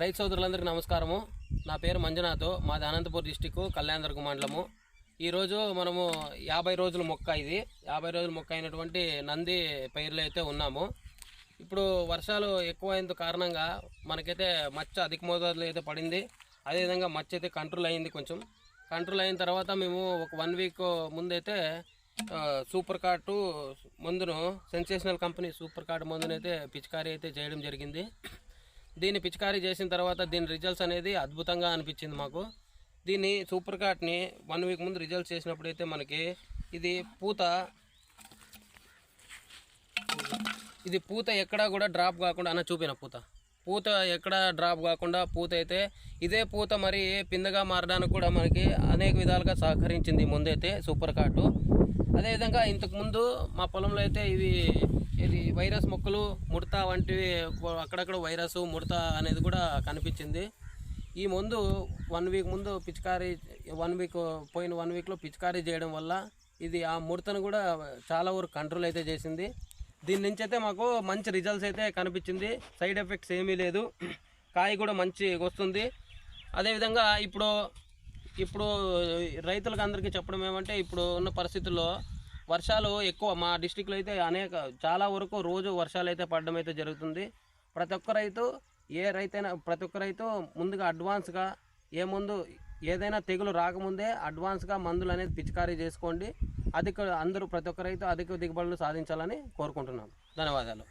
రైతు సోదరులందరికీ నమస్కారము. నా పేరు మంజునాథ్. మాది అనంతపూర్ డిస్టిక్ కళ్యాణదుర్గ మండలము. ఈరోజు మనము యాభై రోజుల మొక్క ఇది. యాభై రోజుల మొక్క అయినటువంటి నంది పైర్లు అయితే ఉన్నాము. ఇప్పుడు వర్షాలు ఎక్కువైన కారణంగా మనకైతే మచ్చ అధిక మోతాదులో అయితే పడింది. అదేవిధంగా మచ్చ అయితే కంట్రోల్ అయింది కొంచెం. కంట్రోల్ అయిన తర్వాత మేము ఒక వన్ వీక్ ముందైతే సూపర్ కార్టు మందును సెన్సేషనల్ కంపెనీ సూపర్ కార్డు మందునైతే పిచికారీ అయితే చేయడం జరిగింది. దీన్ని పిచికారీ చేసిన తర్వాత దీని రిజల్ట్స్ అనేది అద్భుతంగా అనిపించింది మాకు. దీన్ని సూపర్ కార్ట్ని వన్ వీక్ ముందు రిజల్ట్స్ చేసినప్పుడు అయితే మనకి ఇది పూత ఇది పూత ఎక్కడా కూడా డ్రాప్ కాకుండా అన్న చూపిన పూత. పూత ఎక్కడ డ్రాప్ కాకుండా పూత అయితే ఇదే పూత మరి పిందగా మారడానికి కూడా మనకి అనేక విధాలుగా సహకరించింది ముందైతే సూపర్ కార్టు అదేవిధంగా ఇంతకుముందు మా పొలంలో అయితే ఇవి ఇది వైరస్ మొక్కలు ముడత వంటివి అక్కడక్కడ వైరస్ ముడత అనేది కూడా కనిపించింది. ఈ ముందు వన్ వీక్ ముందు పిచికారీ వన్ వీక్ పోయిన వన్ వీక్లో పిచికారీ చేయడం వల్ల ఇది ఆ ముడతను కూడా చాలా వరకు కంట్రోల్ అయితే చేసింది. దీని నుంచి అయితే మాకు మంచి రిజల్ట్స్ అయితే కనిపించింది. సైడ్ ఎఫెక్ట్స్ ఏమీ లేదు. కాయ కూడా మంచి వస్తుంది. అదేవిధంగా ఇప్పుడు ఇప్పుడు రైతులకు అందరికీ చెప్పడం ఏమంటే ఇప్పుడు ఉన్న పరిస్థితుల్లో వర్షాలు ఎక్కువ మా డిస్టిక్లో అయితే అనేక చాలా వరకు రోజు వర్షాలు అయితే పడడం అయితే జరుగుతుంది. ప్రతి ఒక్క రైతు ఏ రైతైనా ప్రతి ఒక్క రైతు ముందుగా అడ్వాన్స్గా ఏ ముందు ఏదైనా తెగులు రాకముందే అడ్వాన్స్గా మందులు అనేది పిచికారీ చేసుకోండి. అధిక అందరూ ప్రతి ఒక్క రైతు అధిక దిగుబడులు సాధించాలని కోరుకుంటున్నాం. ధన్యవాదాలు.